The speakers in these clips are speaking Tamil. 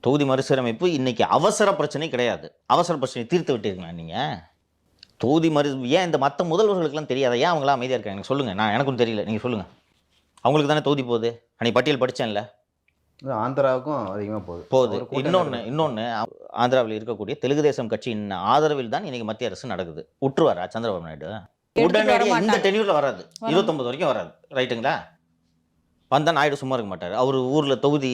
தொகுதி மறுசீரமைப்பு இன்னைக்கு அவசர பிரச்சனை கிடையாது. அவசர பிரச்சனை தீர்த்து விட்டீர்களா நீங்கள் தொகுதி மறு ஏன் இந்த மற்ற முதல்வர்களுக்கெல்லாம் தெரியாதா? ஏன் அவங்களாம் அமைதியாக இருக்காங்க? எனக்கு சொல்லுங்கள் நான் எனக்கும் தெரியல. நீங்கள் சொல்லுங்கள் அவங்களுக்கு தானே தொகுதி போகுது? அன்னைக்கு பட்டியல் படித்தேன்ல ஆந்திராவுக்கும் அதிகமாக போகுது. போகுது. இன்னொன்று. இன்னொன்று ஆந்திராவில் இருக்கக்கூடிய தெலுங்கு தேசம் கட்சியின் ஆதரவில் தான் இன்னைக்கு மத்திய அரசு நடக்குது. உற்றுவாரா? சந்திரபாபு நாயுடு? உடனடியாக இந்த. டென்யூரில் வராது. வர- இருபத்தொம்பது வரைக்கும் வராது. ரைட்டுங்களா வந்தால் நாயுடு சும்மா இருக்க மாட்டார். அவர் ஊரில் தொகுதி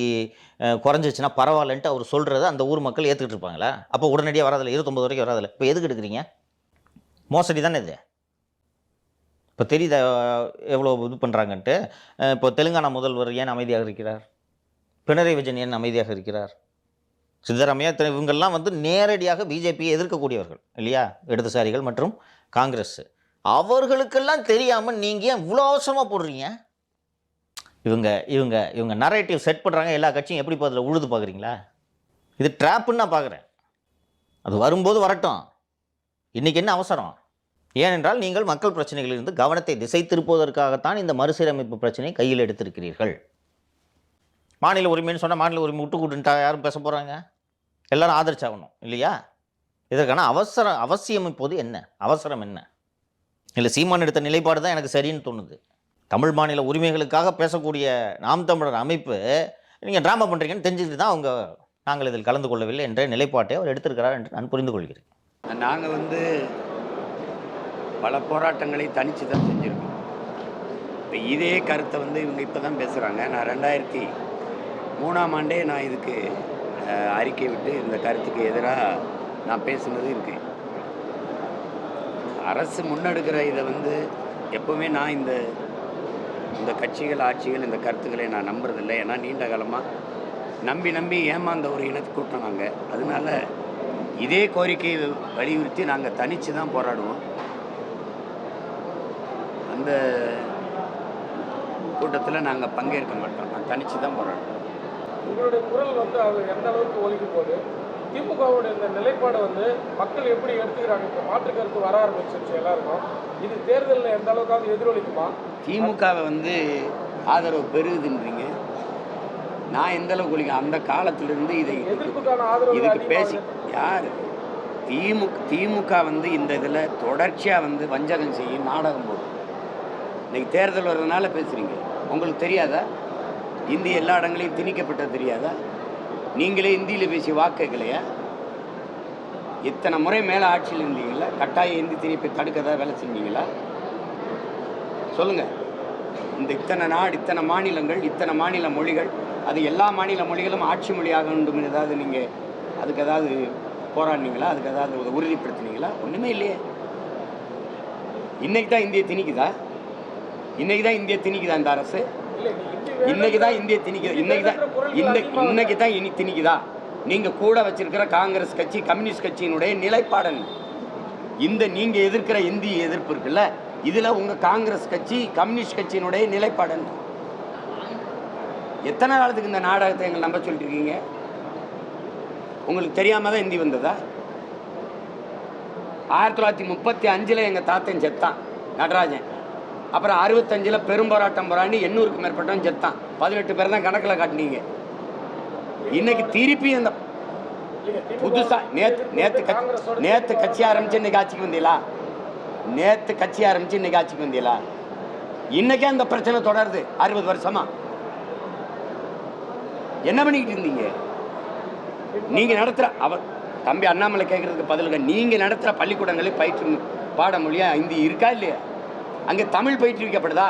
குறைஞ்சிச்சின்னா குறைஞ்சிச்சுன்னா பரவாயில்லன்ட்டு அவர் சொல்கிறத அந்த ஊர் மக்கள் ஏற்றுக்கிட்டு இருப்பாங்களா அப்போ உடனடியாக வராதில்ல இருபத்தொம்பது வரைக்கும் வராதில்ல இப்போ எதுக்கு எடுக்கிறீங்க? மோசடி தானே இது? இப்போ தெரியுதா எவ்வளோ இது பண்ணுறாங்கன்ட்டு இப்போ தெலுங்கானா முதல்வர் ஏன் அமைதியாக இருக்கிறார்? பினராயி விஜயன் ஏன் அமைதியாக இருக்கிறார்? சித்தராமையா திரு- இவங்கெல்லாம் வந்து நேரடியாக பிஜேபியை எதிர்க்கக்கூடியவர்கள் இல்லையா? இடதுசாரிகள் மற்றும் காங்கிரஸ். அவர்களுக்கெல்லாம் தெரியாமல் நீங்கள் ஏன் இவ்வளோ அவசரமாக போடுறீங்க? இவங்க இவங்க இவங்க நரேட்டிவ் செட் பண்ணுறாங்க எல்லா கட்சியும் எப்படி இப்போ அதில் உழுது பார்க்குறீங்களா இது ட்ராப்புன்னு நான் பார்க்குறேன் அது வரும்போது வரட்டும். இன்றைக்கி என்ன அவசரம்? ஏனென்றால் நீங்கள் மக்கள் பிரச்சனைகளிலிருந்து கவனத்தை திசை திருப்புவதற்காகத்தான் இந்த மறுசீரமைப்பு பிரச்சனையை கையில் எடுத்திருக்கிறீர்கள். மாநில உரிமைன்னு சொன்னால் மாநில உரிமை விட்டு கூட்டுன்ட்டா யாரும் பேச போகிறாங்க எல்லாரும் ஆதரிச்சாகணும் இல்லையா? இதற்கான அவசரம் அவசியம் இப்போது என்ன? அவசரம் என்ன? இல்லை சீமான் எடுத்த நிலைப்பாடு தான் எனக்கு சரின்னு தோணுது. தமிழ் மாநில உரிமைகளுக்காக பேசக்கூடிய நாம் தமிழர் அமைப்பு நீங்கள் ட்ராமா பண்ணுறீங்கன்னு தெரிஞ்சுக்கிட்டு தான் அவங்க நாங்கள் இதில் கலந்து கொள்ளவில்லை என்ற நிலைப்பாட்டை அவர் எடுத்திருக்கிறார் என்று நான் புரிந்து கொள்கிறேன். நாங்கள் வந்து பல போராட்டங்களை தனித்து தான் செஞ்சுருக்கோம். இப்போ இதே கருத்தை வந்து இவங்க இப்போ தான் பேசுகிறாங்க நான் ரெண்டாயிரத்தி மூணாம் ஆண்டே நான் இதுக்கு அறிக்கை விட்டு இந்த கருத்துக்கு எதிராக நான் பேசுனது இருக்குது அரசு முன்னெடுக்கிற இதை வந்து எப்போவுமே நான் இந்த இந்த கட்சிகள் ஆட்சிகள் இந்த கருத்துக்களை நான் நம்புறதில்லை. ஏன்னா நீண்ட காலமாக நம்பி நம்பி ஏமாந்த ஒரு இனத்து கூட்டம் நாங்கள் அதனால இதே கோரிக்கையை வலியுறுத்தி நாங்கள் தனித்து தான் போராடுவோம். அந்த கூட்டத்தில் நாங்கள் பங்கேற்க மாட்டோம். நான் தனித்து தான் போராடுவோம். உங்களுடைய குரல் வந்து அது எந்த அளவுக்கு ஒழிக்கும் போது திமுகவுடைய இந்த நிலைப்பாடை வந்து மக்கள் எப்படி எடுத்துக்கிறாங்க? இப்போ மாற்று கருத்து வர ஆரம்பிச்சிருச்சு எல்லாருக்கும். இது தேர்தலில் எந்த அளவுக்காவது எதிரொலிக்குமா? திமுகவை வந்து ஆதரவு பெருகுதுன்றீங்க நான் எந்த அளவுக்கு ஒழிக்க அந்த காலத்திலிருந்து இதை எதிர்ப்புக்கான ஆதரவு இதுக்கு பேசி யார்? திமுக திமுக வந்து இந்த இதில் தொடர்ச்சியாக வந்து வஞ்சகம் செய்யும் நாடகம் போடும். இன்னைக்கு தேர்தல் வர்றதுனால பேசுகிறீங்க உங்களுக்கு தெரியாதா? இந்தி எல்லா இடங்களையும் திணிக்கப்பட்டது தெரியாதா? நீங்களே இந்தியில் பேசி வாக்குக்கலையா இத்தனை முறை மேலே ஆட்சியில் இருந்தீங்களா கட்டாய இந்தி திணிப்பை தடுக்கதா வேலை செஞ்சீங்களா? சொல்லுங்கள் இந்த இத்தனை நாடு இத்தனை மாநிலங்கள் இத்தனை மாநில மொழிகள் அது எல்லா மாநில மொழிகளும் ஆட்சி மொழியாக வேண்டும் ஏதாவது நீங்கள் அதுக்கு ஏதாவது போராடினீங்களா? அதுக்கு ஏதாவது உறுதிப்படுத்தினீங்களா? ஒன்றுமே இல்லையே. இன்னைக்கு தான் இந்திய திணிக்குதா? இன்னைக்கு தான் இந்திய திணிக்குதா இந்த அரசு? இன்னைக்கு தான் இந்திய திணிக்குது. இன்னைக்கு தான் இன்னைக்கு இன்னைக்கு தான் இனி திணிக்குதா? நீங்க கூட வச்சிருக்கிற காங்கிரஸ் கட்சி கம்யூனிஸ்ட் கட்சியினுடைய நிலைப்பாடன் இந்த நீங்க எதிர்க்கிற இந்திய எதிர்ப்பு இருக்குல்ல இதுல உங்க காங்கிரஸ் கட்சி கம்யூனிஸ்ட் கட்சியினுடைய நிலைப்பாடன் எத்தனை காலத்துக்கு இந்த நாடகத்தை எங்களை நம்ப சொல்லிட்டு இருக்கீங்க உங்களுக்கு தெரியாம தான் இந்தி வந்ததா? ஆயிரத்தி தொள்ளாயிரத்தி முப்பத்தி அஞ்சில் எங்கள் தாத்தன் செத்தான் நடராஜன். அப்புறம் அறுபத்தஞ்சில் பெரும்போராட்டம் போராடி எண்ணூறுக்கு மேற்பட்டவன் செத்தான் பதினெட்டு பேர் தான் கணக்கில் காட்டினீங்க. இன்னைக்கு திருப்பி அந்த புதுசா நேத்து நேத்து நேத்து கட்சி ஆரம்பிச்சு இன்னைக்கு ஆட்சிக்கு வந்தீங்களா? நேத்து கட்சி ஆரம்பிச்சு இன்னைக்கு ஆட்சிக்கு வந்தீங்களா? இன்னைக்கே அந்த பிரச்சனை தொடருது அறுபது வருஷமா. என்ன பண்ணிக்கிட்டு இருந்தீங்க? நீங்க நடத்துற அவர் தம்பி அண்ணாமலை கேட்கறதுக்கு பதிலுங்க. நீங்க நடத்துற பள்ளிக்கூடங்களில் பயிற்று பாடமொழியா இந்தி இருக்கா இல்லையா? அங்கே தமிழ் பயிற்றுவிக்கப்படுதா?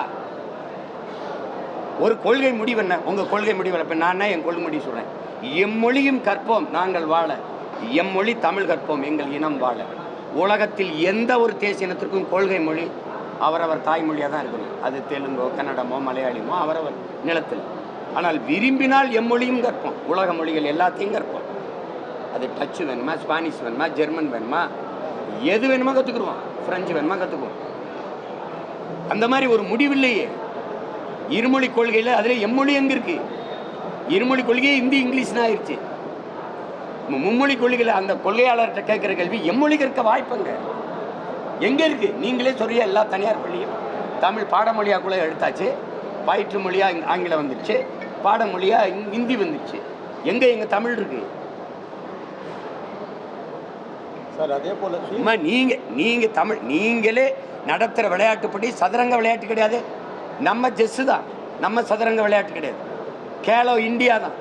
ஒரு கொள்கை முடிவு என்ன? உங்கள் கொள்கை முடிவு இப்போ நான் என்ன என் கொள்கை முடிவு சொல்கிறேன் எம்மொழியும் கற்போம் நாங்கள் வாழ. எம்மொழி தமிழ் கற்போம் எங்கள் இனம் வாழ. உலகத்தில் எந்த ஒரு தேசிய இனத்திற்கும் கொள்கை மொழி அவரவர் தாய்மொழியாக தான் இருக்கணும் அது தெலுங்கோ கன்னடமோ மலையாளிமோ அவரவர் நிலத்தில். ஆனால் விரும்பினால் எம்மொழியும் கற்போம். உலக மொழிகள் எல்லாத்தையும் கற்போம். அது டச்சு வேணுமா? ஸ்பானிஷ் வேணுமா? ஜெர்மன் வேணுமா? எது வேணுமா கற்றுக்குருவோம் ஃப்ரெஞ்சு வேணுமா கற்றுக்குவோம் அந்த மாதிரி ஒரு முடிவில்லையே. இருமொழி கொள்கையில் அதில் எம்மொழி எங்கே இருக்கு இருமொழி கொள்கையே இந்தி இங்கிலீஷ்னு ஆயிடுச்சு. மும்மொழி கொள்கையில் அந்த கொள்கையாளர்கிட்ட கேட்குற கேள்வி எம்மொழி கற்க வாய்ப்புங்க எங்கே? இருக்கு? நீங்களே சொல்றியா? எல்லா தனியார் பள்ளியும். தமிழ் பாடமொழியாக கூட எடுத்தாச்சு. பயிற்று மொழியாக ஆங்கிலம் வந்துடுச்சு பாடமொழியாக ஹிந்தி வந்துடுச்சு எங்கே எங்கள் தமிழ் இருக்குது சார் அதே போல சும்மா நீங்க நீங்க தமிழ் நீங்களே நடத்துற விளையாட்டுப்படி சதுரங்க விளையாட்டு கிடையாது. நம்ம செஸ் தான். நம்ம சதுரங்க விளையாட்டு கிடையாது. கேலோ இந்தியா தான்.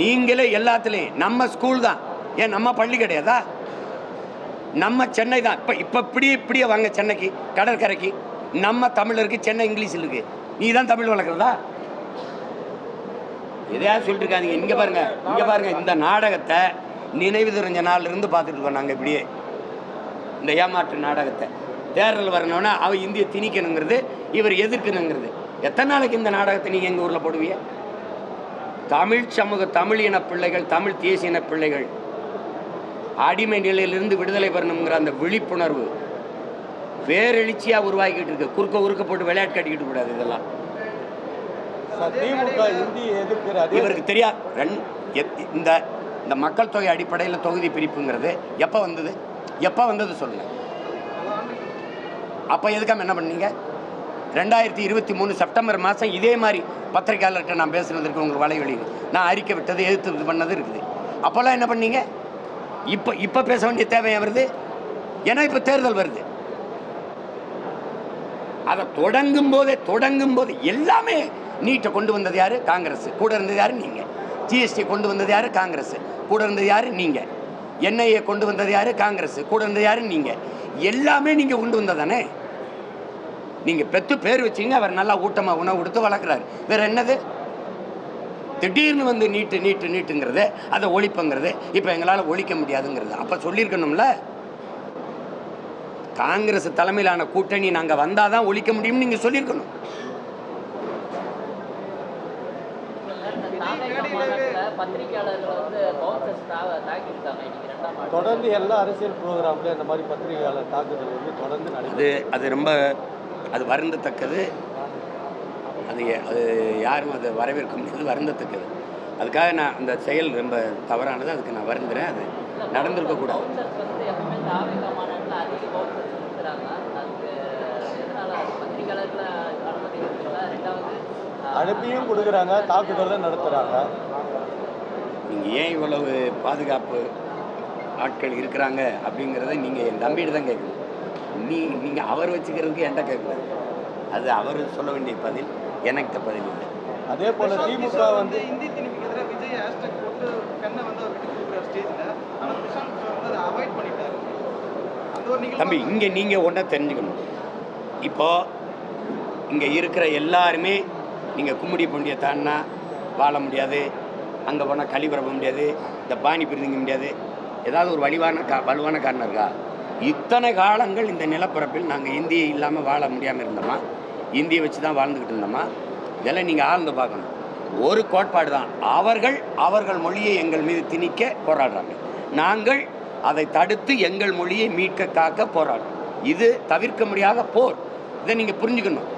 நீங்களே எல்லாத்துலேயும் நம்ம ஸ்கூல் தான். ஏன் நம்ம பள்ளி கிடையாதா? நம்ம சென்னை தான். இப்போ இப்போ இப்படி இப்படியே வாங்க சென்னைக்கு கடற்கரைக்கு. நம்ம தமிழருக்கு சென்னை இங்கிலீஷில் இருக்கு நீ தான் தமிழ் வளர்க்குறதா? எதையாவது சொல்லிட்டு இருக்காதீங்க. இங்கே பாருங்க இங்கே பாருங்க. இந்த நாடகத்தை நினைவு தெரிஞ்ச நாள்ல இருந்து பார்த்துட்டு நாங்கள் இப்படியே. இந்த ஏமாற்று நாடகத்தை. தேர்தல் வரணும்னா அவ இந்திய திணிக்கணுங்கிறது இவர் எதிர்க்கணுங்கிறது. எத்தனை நாளைக்கு இந்த நாடகத்தை நீங்கள் எங்கள் ஊரில் போடுவீங்க? தமிழ் சமூக தமிழ் இன பிள்ளைகள் தமிழ் தேசிய இன பிள்ளைகள். அடிமை நிலையிலிருந்து விடுதலை பெறணுங்கிற அந்த விழிப்புணர்வு பேரெழுச்சியாக உருவாக்கிட்டு இருக்கு. குறுக்க உருக்க போட்டு விளையாட்டு கட்டிக்கிட்டு கூடாது இதெல்லாம். இவருக்கு தெரியாது இந்த இந்த மக்கள் தொகை அடிப்படையில் தொகுதி பிரிப்புங்கிறது எப்போ வந்தது? எப்போ வந்தது சொல்லுங்க. அப்போ எதுக்காம என்ன பண்ணீங்க? ரெண்டாயிரத்தி இருபத்தி மூணு செப்டம்பர் மாதம் இதே மாதிரி பத்திரிகையாளர்கிட்ட நான் பேசுனதுக்கு உங்களுக்கு வலைவெளி. நான் அறிக்கை விட்டது எதிர்த்து இது பண்ணது இருக்குது. அப்போல்லாம் என்ன பண்ணீங்க? இப்போ இப்போ பேச வேண்டிய தேவை வருது? ஏன்னா இப்போ தேர்தல் வருது. அதை தொடங்கும் போதே தொடங்கும் போது எல்லாமே நீட்டை கொண்டு வந்தது யாரு? காங்கிரஸ். கூட இருந்தது யாரு? நீங்கள் ஜிஎஸ்டி கொண்டு வந்தது யாரு? காங்கிரஸ். கூட இருந்தது யார்? நீங்கள் என்ஐஏ கொண்டு வந்தது யார்? காங்கிரஸ். கூட இருந்தது யார்? நீங்கள் எல்லாமே நீங்கள் கொண்டு வந்ததானே? நீங்கள் பெத்து பேர் வச்சிங்க அவர் நல்லா ஊட்டமாக உணவு கொடுத்து வளர்க்குறாரு. வேறு என்னது? திடீர்னு வந்து நீட்டு நீட்டு நீட்டுங்கிறது அதை ஒழிப்புங்கிறது இப்போ எங்களால் ஒழிக்க முடியாதுங்கிறது. அப்போ சொல்லியிருக்கணும்ல? காங்கிரஸ் தலைமையிலான கூட்டணி நாங்கள் வந்தால் தான் ஒழிக்க முடியும்னு நீங்கள் சொல்லியிருக்கணும். பத்திரிகையாளர்கள் வந்து பவுன்சர்ஸ் தாக்கியிருக்காங்க. இன்னைக்கு ரெண்டாம் நாள் தொடர்ந்து எல்லா அரசியல் ப்ரோக்ராம்லயும் இந்த மாதிரி பத்திரிகையாளர் தாக்குதல் வந்து தொடர்ந்து அது நடைபெறும் அது ரொம்ப அது வருந்தத்தக்கது. அது அது யாரும் அதை வரவேற்க முடியாது வருந்தத்தக்கது. அதுக்காக நான் அந்த செயல் ரொம்ப தவறானது. அதுக்கு நான் வருந்துறேன். அது ரெண்டாவது ஆஹ், அனுப்பியும் கொடுக்குறாங்க. தாக்குதலும் நடத்துறாங்க. நீங்கள் ஏன் இவ்வளவு பாதுகாப்பு ஆட்கள் இருக்கிறாங்க அப்படிங்கிறத நீங்கள் என் தம்பிகிட்ட தான் கேட்கணும். நீ நீங்கள் அவர் வச்சுக்கிறதுக்கு என்கிட்ட கேட்கக்கூடாது. அது அவர் சொல்ல வேண்டிய பதில் எனக்கு பதில் இல்லை. அதே போல திமுக வந்து இந்தி திணிப்புக்கு எதிராக விஜய் ஹேஷ்டாக் போட்டு பெண்ணை வந்து அவர் விட்டு கொடுக்குற ஸ்டேஜில் ஆனால் பிரசாந்த் வந்து அதை அவாய்ட் பண்ணிட்டாரு. அந்த ஒரு நிகழ்வு தம்பி இங்கே நீங்கள் ஒன்றை தெரிஞ்சுக்கணும். இப்போ இங்கே இருக்கிற எல்லாருமே நீங்கள் கும்மிடி பொண்டியை தாண்டினா வாழ முடியாது. அங்கே போனால் களி பரப்ப முடியாது இந்த பானி பிரிதிங்க முடியாது. ஏதாவது ஒரு வலிவான கா வலுவான காரணம் இருக்கா? இத்தனை காலங்கள் இந்த நிலப்பரப்பில் நாங்கள் இந்தியை இல்லாமல் வாழ முடியாமல் இருந்தோமா? இந்தியை வச்சு தான் வாழ்ந்துக்கிட்டு இருந்தோமா? இதெல்லாம் நீங்கள் ஆழ்ந்து பார்க்கணும். ஒரு கோட்பாடு தான். அவர்கள் அவர்கள் மொழியை எங்கள் மீது திணிக்க போராடுறாங்க. நாங்கள் அதை தடுத்து எங்கள் மொழியை மீட்க காக்க போராடுறோம். இது தவிர்க்க முடியாத போர். இதை நீங்கள் புரிஞ்சுக்கணும்.